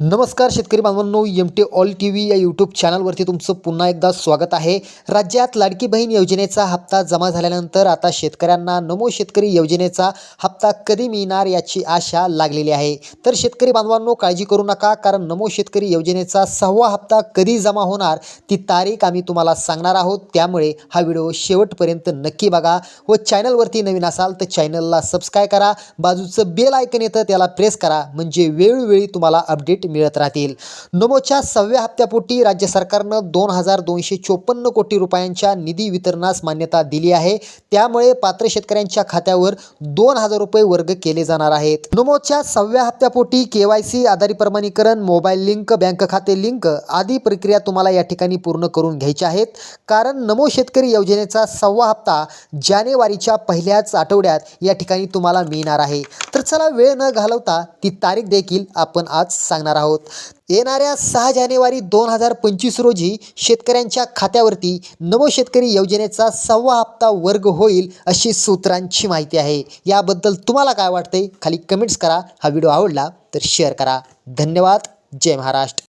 नमस्कार शेतकरी बांधवांनो M T all T V या यूट्यूब चॅनलवरती तुमचं पुन्हा एकदा स्वागत आहे. राज्यात लाडकी बहीण योजनेचा हप्ता जमा झाल्यानंतर आता शेतकऱ्यांना नमो शेतकरी योजनेचा हप्ता कधी मिळणार याची आशा लागलेली आहे. तर शेतकरी बांधवांनो काळजी करू नका कारण नमो शेतकरी योजनेचा सहावा हप्ता कधी जमा होणार ती तारीख आम्ही तुम्हाला सांगणार आहोत. त्यामुळे हा व्हिडिओ शेवटपर्यंत नक्की बघा व चॅनलवरती नवीन असाल तर चॅनलला सबस्क्राईब करा. बाजूचं बेल आयकन येतं त्याला प्रेस करा. म्हणजे वेळोवेळी तुम्हाला अपडेट मिळत राहतील. नमोच्या सहाव्या हप्त्यापोटी राज्य सरकारनं दोन हजार दोनशे चोपन्न कोटी रुपयांच्या निधी वितरणास मान्यता दिली आहे. त्यामुळे पात्र शेतकऱ्यांच्या खात्यावर दोन हजार रुपये वर्ग केले जाणार आहेत. नमोच्या सहाव्या हप्त्यापोटी के वाय सी आधारित प्रमाणीकरण मोबाईल लिंक बँक खाते लिंक आदी प्रक्रिया तुम्हाला या ठिकाणी पूर्ण करून घ्यायच्या आहेत. कारण नमो शेतकरी योजनेचा सहावा हप्ता जानेवारीच्या पहिल्याच आठवड्यात या ठिकाणी तुम्हाला मिळणार आहे. तर चला वेळ न घालवता ती तारीख देखील आपण आज सांगणार आहोत. येणाऱ्या सहा जानेवारी दोन हजार पंचवीस रोजी शेतकऱ्यांच्या खात्यावरती नमो शेतकरी योजनेचा सहावा हप्ता वर्ग होईल अशी सूत्रांची माहिती आहे. याबद्दल तुम्हाला काय वाटते खाली कमेंट्स करा. हा व्हिडिओ आवडला तर शेअर करा. धन्यवाद. जय महाराष्ट्र.